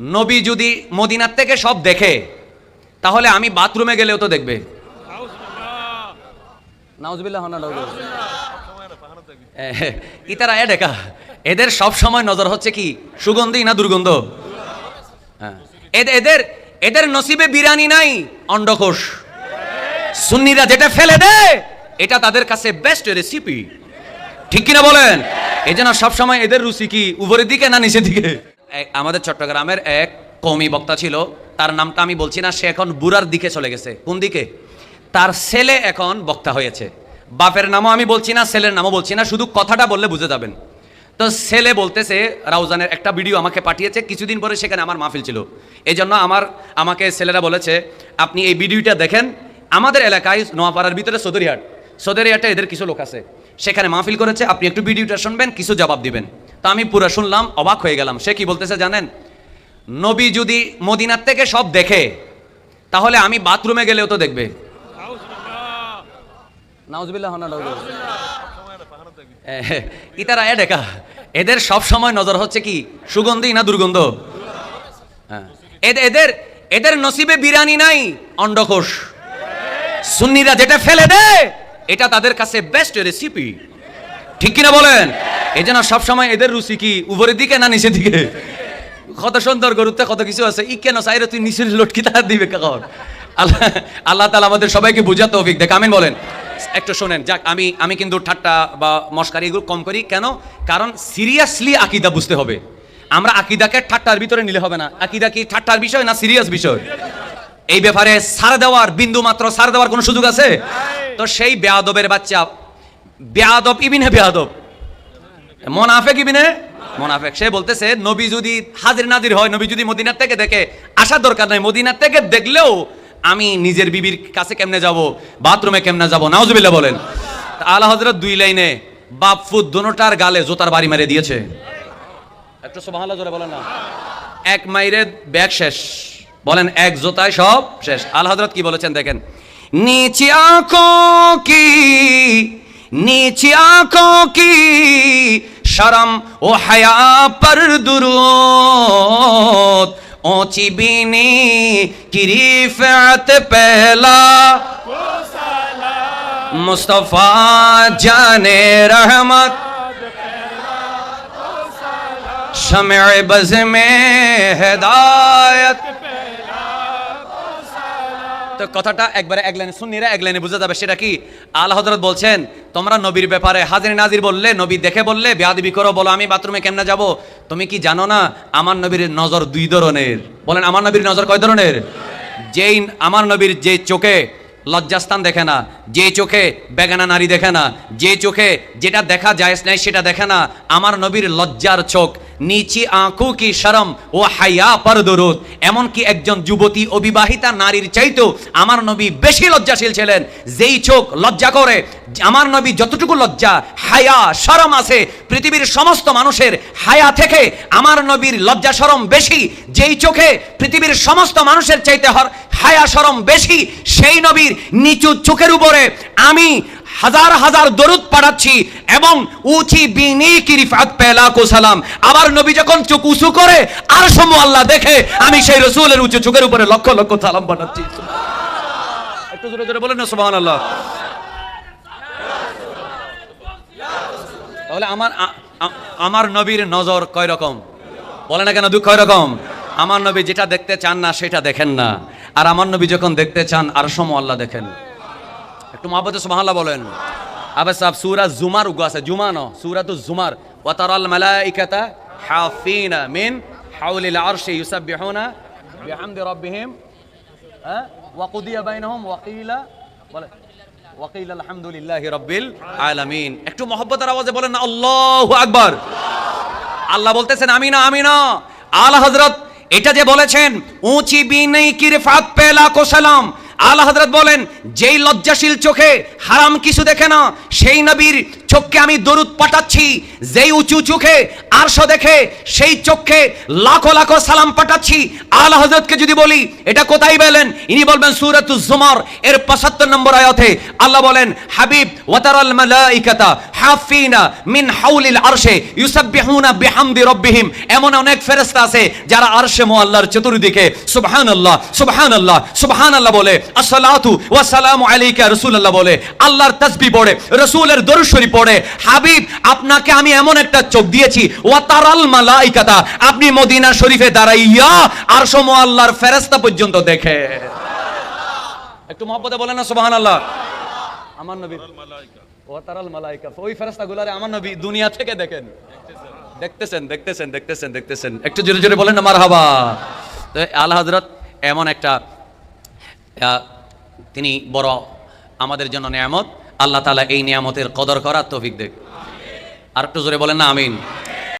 নবী যদি মদিনার থেকে সব দেখে, তাহলে আমি বাথরুমে গেলেও তো দেখবে। ইতারা, এ ডেকা, এদের সব সময় নজর হচ্ছে কি, সুগন্ধি না দুর্গন্ধ? হ্যাঁ। এদ- এদের এদের নসিবে বিরানি নাই অন্ডকোষ সুন্নিরা যেটা ফেলে দেয় এটা তাদের কাছে বেস্ট রেসিপি ঠিক কিনা বলেন? এই জন্য সবসময় এদের রুচি কি, উপরের দিকে না নিচের দিকে? আমাদের চট্টগ্রামের এক কৌমি বক্তা ছিল, তার নামটা আমি বলছি না, সে এখন বুড়ার দিকে চলে গেছে। কোন দিকে? তার ছেলে এখন বক্তা হয়েছে। বাপের নামও আমি বলছি না, ছেলের নামও বলছি না, শুধু কথাটা বললে বুঝে যাবেন। তো ছেলে বলতেছে, রাউজানের একটা ভিডিও আমাকে পাঠিয়েছে, কিছুদিন পরে সেখানে আমার মাহফিল ছিল। এই জন্য আমার, আমাকে ছেলেরা বলেছে, আপনি এই ভিডিওটা দেখেন, আমাদের এলাকায় নোয়াপাড়ার ভিতরে সদরিহাট সদরিহাটে এদের কিছু লোক আছে। সেখানে মাহফিল করেছে, আপনি একটু ভিডিওটা শুনবেন, কিছু জবাব দিবেন। তা আমি পুরো শুনলাম, অবাক হয়ে গেলাম। সে কি বলতেছে জানেন? নবী যদি মদিনার থেকে সব দেখে, তাহলে আমি বাথরুমে গেলেও তো দেখবে। না ইতারা, এ, ডেকা, এদের সব সময় নজর হচ্ছে কি, সুগন্ধি না দুর্গন্ধ? হ্যাঁ। এদ- এদের এদের নসিবে বিরানি নাই অন্ডকোষ সুন্নিরা যেটা ফেলে দেয় এটা তাদের কাছে বেস্ট রেসিপি ঠিক কিনা বলেন? এই জন্য সবসময় এদের রুচি কি? উপরের দিকে না নিচের দিকে? কত সুন্দর গরুতে কত কিছু আছে। ই কেন চাইরে তুই নিচের লটকি তার দিবে কখন? আল্লাহ আল্লাহ তালা আমাদের সবাইকে বুঝাতে অভিক দেখ আমিন বলেন। একটু শোনেন, যাক, আমি আমি কিন্তু ঠাট্টা বা মস্কারি এগুলো কম করি। কেন? কারণ সিরিয়াসলি আকিদা বুঝতে হবে। আমরা আকিদাকে ঠাট্টার ভিতরে নিলে হবে না। আকিদা কি ঠাট্টার বিষয় না সিরিয়াস বিষয়? এই ব্যাপারে সার দেওয়ার বিন্দু মাত্র সার দেওয়ার কোনো সুযোগ আছে? তো সেই বেয়াদবের বাচ্চা বেয়াদব ইবিনে বেয়াদব। মোনাফেক ইবিনে? মোনাফেক। সে বলতেছে নবী যদি হাজির নাজির হয় নবী যদি মদিনার থেকে দেখে আসার দরকার নাই মদিনার থেকে দেখলেও আমি নিজের বিবির কাছে কেমনে যাব বাথরুমে কেমনে যাব নাউজুবিল্লাহ বলেন। আলা হজরত দুই লাইনে বাপ ফুদ দোনোটার গালে জোতার বাড়ি মেরে দিয়েছে। একটু সুবহানাল্লাহ জোরে বলেন না। এক মাইরে ব্যাগ শেষ। বলেন, এক জোতায় সব শেষ। আল হজরত কি বলেছেন দেখেন? নিচে আঁকো কি? নিচে আঁকো কি? শরম ও হায়া পর দুরুদ। ওচি বিনি किरी পেলা। पहला मुस्तफ़ा जाने रहमत शमे बज হদায়ত। তো কথাটা একবারে এক লাইনে সুন্নিরা এক লাইনে বুঝে যাবে, সেটা কি? আল্লাহ হজরত বলছেন, তোমরা নবীর ব্যাপারে হাজির নাজির বললে, নবী দেখে বললে, বেয়াদবি করো, বলো আমি বাথরুমে কেমনে যাব? তুমি কি জানো না, আমার নবীর নজর দুই ধরনের। বলেন, আমার নবীর নজর কয় ধরনের? যেই আমার নবীর যে চোখে লজ্জাস্থান দেখে না, যে চোখে বেগানা নারী দেখে না, যে চোখে যেটা দেখা যায় নাই সেটা দেখে না, আমার নবীর লজ্জার চোখ নিচি আঁখু কি শরম ও হাইয়া পর দরুদ। এমনকি একজন যুবতী অবিবাহিতা নারীর চাইতেও আমার নবী বেশি লজ্জাশীল ছিলেন। যেই চোখ লজ্জা করে, আমার নবী যতটুকু লজ্জা, হায়া শরম আছে। পৃথিবীর সমস্ত মানুষের হায়া থেকে আমার নবীর লজ্জা শরম বেশি। যেই চোখে পৃথিবীর সমস্ত মানুষের চাইতে হর হায়া শরম বেশি, সেই নবীর নিচু চোখের উপরে আমি হাজার হাজার দরুদ পাঠাচ্ছি এবং উচি বিনি কিরিফাত পেলা সালাম। আবার নবী যখন চোখ উঁচু করে, আর সমু আল্লাহ দেখে, আমি সেই রসুলের উঁচু চোখের উপরে লক্ষ লক্ষ সালাম পাঠাচ্ছি একটু জোরে জোরে বলেন না আল্লাহ তাহলে আমার আমার নবীর নজর কয় রকম? বলে না কেন দুঃখ কয় রকম? আমার নবী যেটা দেখতে চান না, সেটা দেখেন না। আর আমার নবী যখন দেখতে চান, আর সম আল্লাহ দেখেন। একটু মহাবতে সুবহানাল্লাহ বলেন। আবে সাহেব, সূরা জুমার উগো আছে জুমা ন সূরাতুজ জুমার। ওয়া তারাল মালাইকাতা হাফিনা মিন হাউলিল আরশি ইউসাব্বিহুনা বিহামদি রাব্বিহিম হ্যাঁ? ওয়া কুদিয়া বাইনাহুম ওয়া কিলা, বলে ওয়াকিল আলহামদুলিল্লাহি রাব্বিল আলামিন। একটু মহব্বতের আওয়াজে বলেন, আল্লাহু আকবার। আল্লাহ বলতেছেন আমি না আমি না আলা হযরত, এটা যে বলেছেন, উঁচি বিনই কিরফাত পেলা কো সালাম আলা হযরত বলেন যেই লজ্জাশীল চোখে হারাম কিছু দেখে না সেই নবীর চোখকে আমি দরুদ পাঠাচ্ছি, যেই উঁচু চোখে আরশ দেখে, সেই চোখে লাখো লাখো সালাম পাঠাচ্ছি। আলা হজরতকে যদি বলি, এটা কোথায় পেলেন? ইনি বলবেন সুরাতুজ জুমার, এর 75 নম্বর আয়াতে। আল্লাহ বলেন, হাবিব, ওয়াতারাল মালাইকাতা হাফিনা মিন হাউলিল আরশে ইউসাব্বিহুনা বিহামদি রাব্বিহিম। এমন অনেক ফেরেশতা আছে যারা আরশে মুআল্লার চতুর্দিকে সুবহানাল্লাহ সুবহানাল্লাহ সুবহানাল্লাহ বলে, আসসালাতু ওয়া সালামু আলাইকা রাসূলুল্লাহ বলে, আল্লাহর তাসবিহ পড়ে, রাসূলের দরুদ শরীফ পড়ে হাবিব আপনাকে আমি এমন একটা চোখ দিয়েছি। ওয়াতারাল মালাইকাতা আপনি মদিনা শরীফে দাঁড়াইয়া আরশ মুআল্লার ফেরেশতা পর্যন্ত দেখে। একটু মহব্বতে বলেন না সুবহানাল্লাহ। আমার নবী ওয়াতারাল মালাইকা। ওই ফেরেশতাগুলারে আমার নবী দুনিয়া থেকে দেখেন। দেখতেছেন দেখতেছেন দেখতেছেন দেখতেছেন। একটু জোরে জোরে বলেন না মারহাবা। তো আল্লাহ হযরত এমন একটা তিনি বড় আমাদের জন্য নিয়ামত। আল্লাহ তালা এই নিয়ামতের কদর করার তৌফিক দেখ আর একটু জোরে বলেন না আমিন।